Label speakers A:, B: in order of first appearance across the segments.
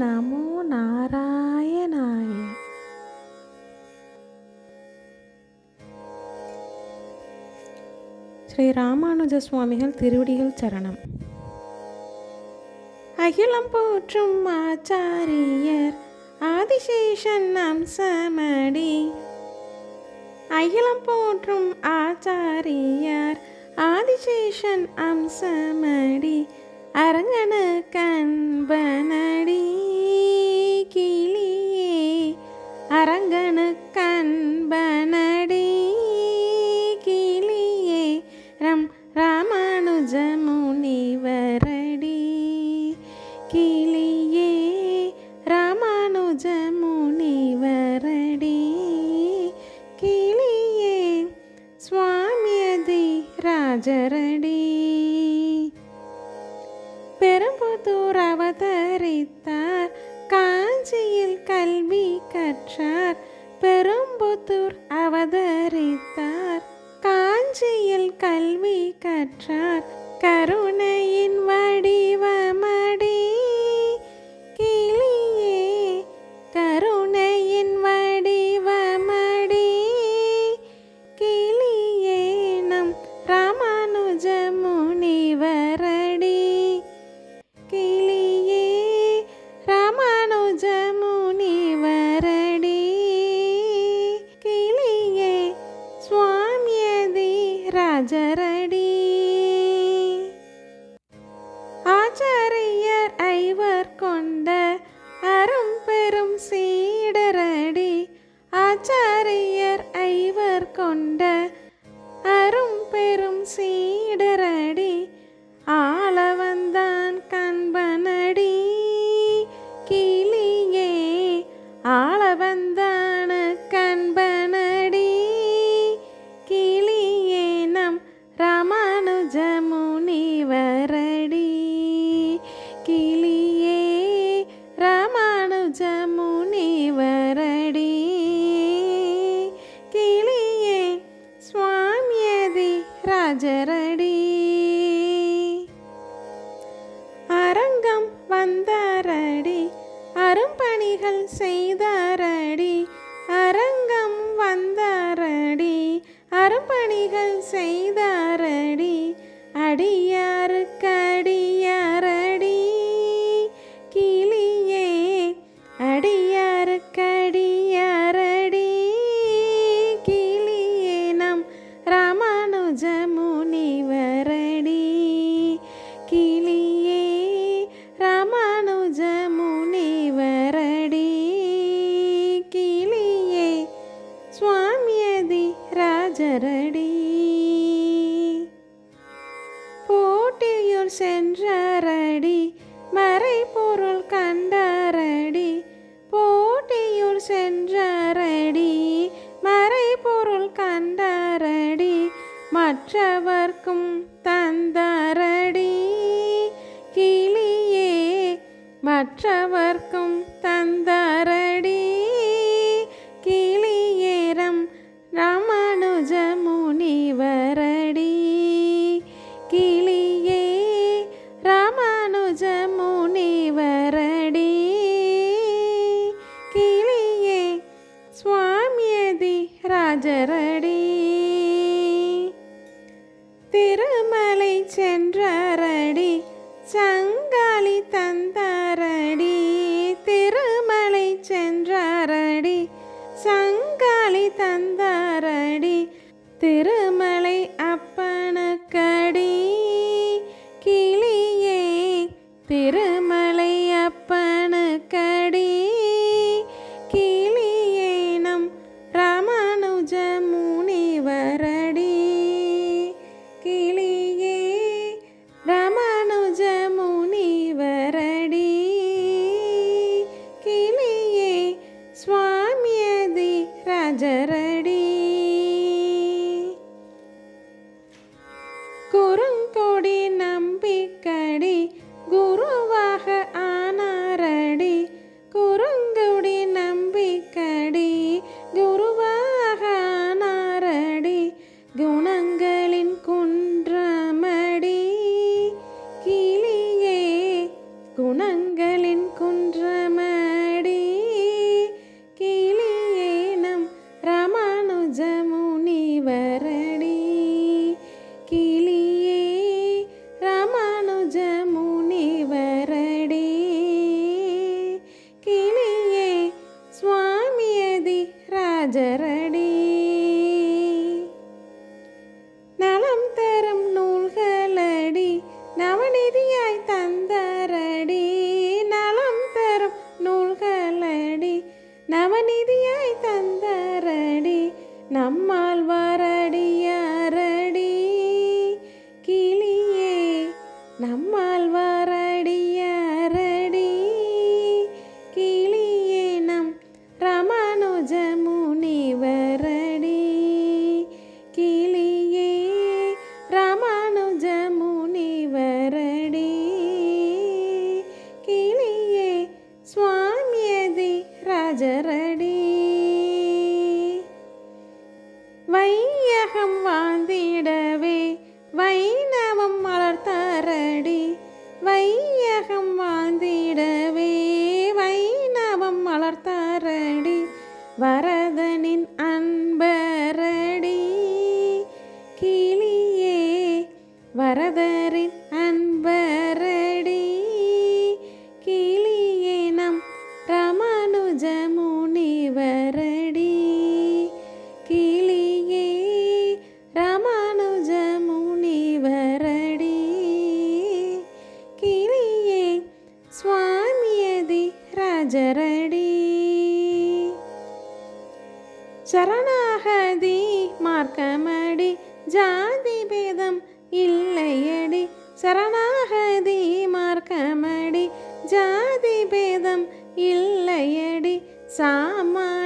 A: நமோ நாராயணாய. ஸ்ரீ ராமானுஜ சுவாமிகள் திருவடிகள் சரணம். அகிலம் போற்றும் ஆச்சாரியர் ஆதிசேஷன் அம்சமடி. அகிலம் போற்றும் ஆச்சாரியார் ஆதிசேஷன் அம்சமடி. அரங்கன கண்பனடி. காஞ்சியில் கல்வி கற்றார் பெரும்புத்தூர் அவதரித்தார். காஞ்சியில் கல்வி கற்றார் கருணையின் வடிவமடி ഹജര அரும்பணிகள் செய்தாரடி அரங்கம் வந்தாரடி அரும்பணிகள் செய்தாரடி அடியாருக்கடி ചരടി ter நவநிதியாய் தந்தாரடி நம்மா உலகம் வாழ்ந்திடவே வைணவம் மலர்த்தாரடி. வையகம் வாழ்ந்திடவே வைணவம் மலர்த்தாரடி. வரதனின் அன்பரடி. கிளியே வரதரின் அன்பர் ജരടി. ശരണാഹതി മാർക്കമടി ജാതി ഭേദം ഇല്ലയടി. ശരണാഹതി മാർക്കമടി ജാതി ഭേദം ഇല്ലയടി. സാമാ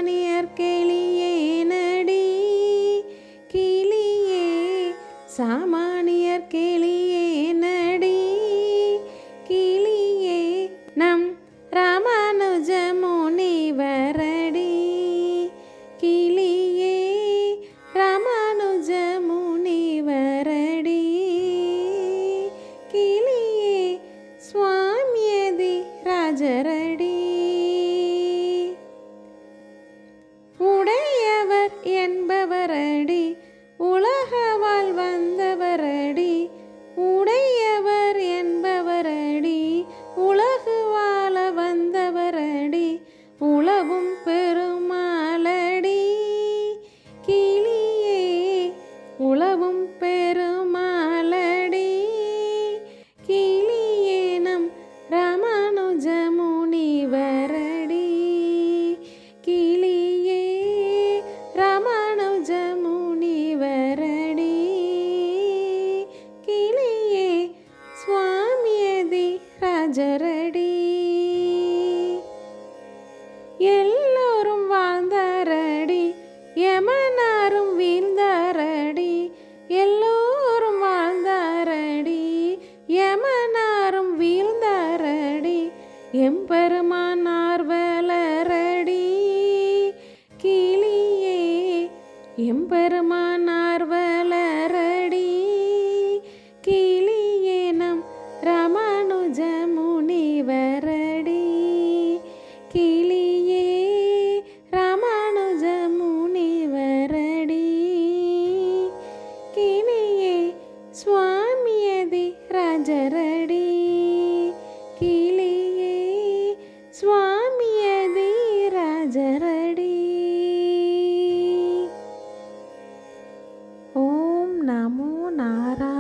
A: ಜರಡಿ నమో నారాయణ